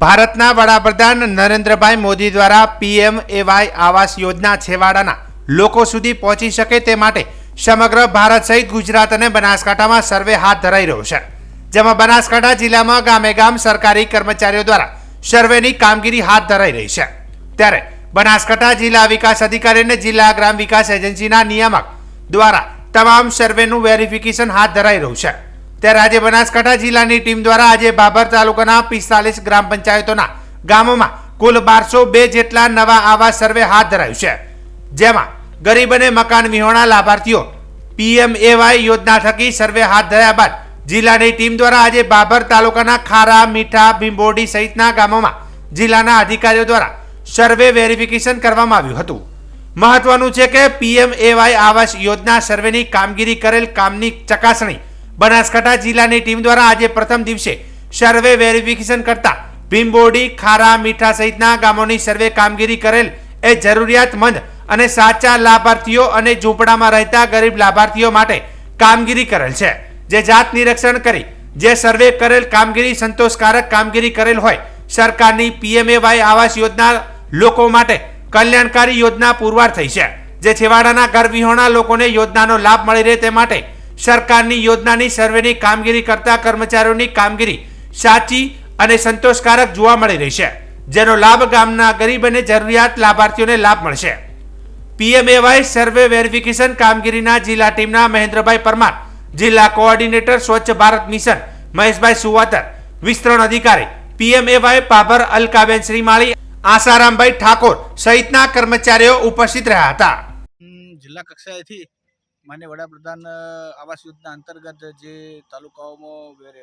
ભારતના વડાપ્રધાન નરેન્દ્રભાઈ મોદી દ્વારા પીએમ એવાય આવાસ યોજના છેવાડાના લોકો સુધી પહોંચી શકે તે માટે સમગ્ર ભારત સહિત ગુજરાત અને બનાસકાંઠામાં સર્વે હાથ ધરાઈ રહ્યો છે. જેમાં બનાસકાંઠા જિલ્લામાં ગામે ગામ સરકારી કર્મચારીઓ દ્વારા સર્વેની કામગીરી હાથ ધરાઈ રહી છે. ત્યારે બનાસકાંઠા જિલ્લા વિકાસ અધિકારી અને જિલ્લા ગ્રામ વિકાસ એજન્સીના નિયામક દ્વારા તમામ સર્વેનું વેરિફિકેશન હાથ ધરાઈ રહ્યું છે. ત્યારે આજે બનાસકાંઠા જિલ્લાની ટીમ દ્વારા આજે બાબર તાલુકાના પિસ્તાલીસ ગ્રામ પંચાયતોના ગામોમાં કુલ બારસો બે જેટલા નવા આવાસ સર્વે હાથ ધરાયું છે. જેમાં ગરીબ અને મકાન વિહોણા લાભાર્થીઓ પીએમએવાય યોજના થકી સર્વે હાથ ધર્યા બાદ જિલ્લાની ટીમ દ્વારા આજે બાબર તાલુકાના ખારા, મીઠા, ભીંબોડી સહિતના ગામોમાં જિલ્લાના અધિકારીઓ દ્વારા સર્વે વેરિફિકેશન કરવામાં આવ્યું હતું. મહત્વનું છે કે પીએમએવાય આવાસ યોજના સર્વેની કામગીરી કરેલ કામની ચકાસણી બનાસકાંઠા જિલ્લાની ટીમ દ્વારા આજે પ્રથમ દિવસે સર્વે વેરિફિકેશન કરતા ભીમબોડી, ખારા, મીઠા સહિતના ગામોની સર્વે કામગીરી કરેલ એ જરૂરિયાતમંદ અને સાચા લાભાર્થીઓ અને ઝૂંપડામાં રહેતા ગરીબ લાભાર્થીઓ માટે કામગીરી કરેલ છે. જે જાત નિરીક્ષણ કરી, જે સર્વે કરેલ કામગીરી સંતોષકારક કામગીરી કરેલ હોય, સરકારની પીએમએવાય આવાસ યોજના લોકો માટે કલ્યાણકારી યોજના પુરવાર થઈ છે. જે છેવાડાના ઘર વિહોણા લોકોને યોજનાનો લાભ મળી રહે તે માટે સરકારની યોજનાની, સર્વેની કામગીરી કરતા કર્મચારીઓની કામગીરી સાચી અને સંતોષકારક જોવા મળી રહી છે, જેનો લાભ ગામના ગરીબ અને જરૂરિયાત લાભાર્થીઓને લાભ મળશે. પીએમએવાય સર્વે વેરિફિકેશન કામગીરીના જિલ્લા ટીમના મહેન્દ્રભાઈ પરમાર, જિલ્લા કોઓર્ડિનેટર સ્વચ્છ ભારત મિશન, મહેશભાઈ સુવાતર, વિસ્તરણ અધિકારી પીએમએવાય પાભર અલકાબેન શ્રીમાળી, આસારામભાઈ ઠાકોર સહિતના કર્મચારીઓ ઉપસ્થિત રહ્યા હતા. જિલ્લા કક્ષાએથી માન્ય વડાપ્રધાન આવાસ યોજના અંતર્ગત જે તાલુકાઓમાં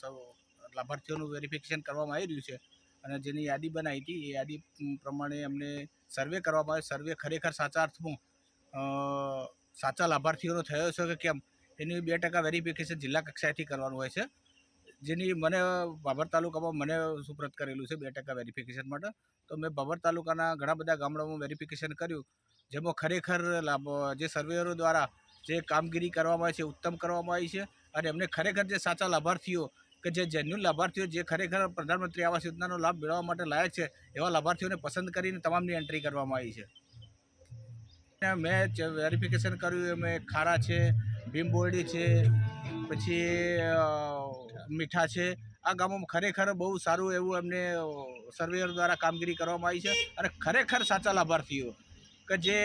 સૌ લાભાર્થીઓનું વેરિફિકેશન કરવામાં આવી રહ્યું છે અને જેની યાદી બનાવી હતી, એ યાદી પ્રમાણે અમને સર્વે કરવામાં આવે, સર્વે ખરેખર સાચા અર્થમાં સાચા લાભાર્થીઓનો થયો છે કે કેમ, એની બે ટકા વેરિફિકેશન જિલ્લા કક્ષાએથી કરવાનું હોય છે. જેની મને બાબર તાલુકામાં મને સુપ્રત કરેલું છે બે ટકા વેરિફિકેશન માટે. તો મેં બાબર તાલુકાના ઘણા બધા ગામડાઓમાં વેરિફિકેશન કર્યું. જેમાં ખરેખર જે સર્વેયરો દ્વારા જે કામગીરી કરવામાં આવી છે, ઉત્તમ કરવામાં આવી છે અને એમને ખરેખર જે સાચા લાભાર્થીઓ કે જે જેન્યુન લાભાર્થીઓ જે ખરેખર પ્રધાનમંત્રી આવાસ યોજનાનો લાભ મેળવવા માટે લાયક છે, એવા લાભાર્થીઓને પસંદ કરીને તમામની એન્ટ્રી કરવામાં આવી છે. મેં વેરિફિકેશન કર્યું, એમાં ખારા છે ભીમબોરડી છે, પછી મીઠા છે. આ ગામોમાં ખરેખર બહુ સારું એવું એમને સર્વેયર દ્વારા કામગીરી કરવામાં આવી છે અને ખરેખર સાચા લાભાર્થીઓ. કે જે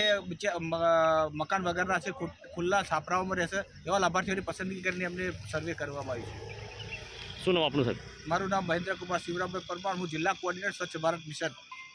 મકાન વગરના છે ખુલ્લા છાપરાઓમાં રહેશે એવા લાભાર્થીઓની પસંદગી કરીને એમને સર્વે કરવામાં આવ્યું છે. શું નામ આપનું સાહેબ? મારું નામ મહેન્દ્ર કુમાર શિવરામભાઈ પરમાર હું જિલ્લા કોઓર્ડિનેટર સ્વચ્છ ભારત મિશન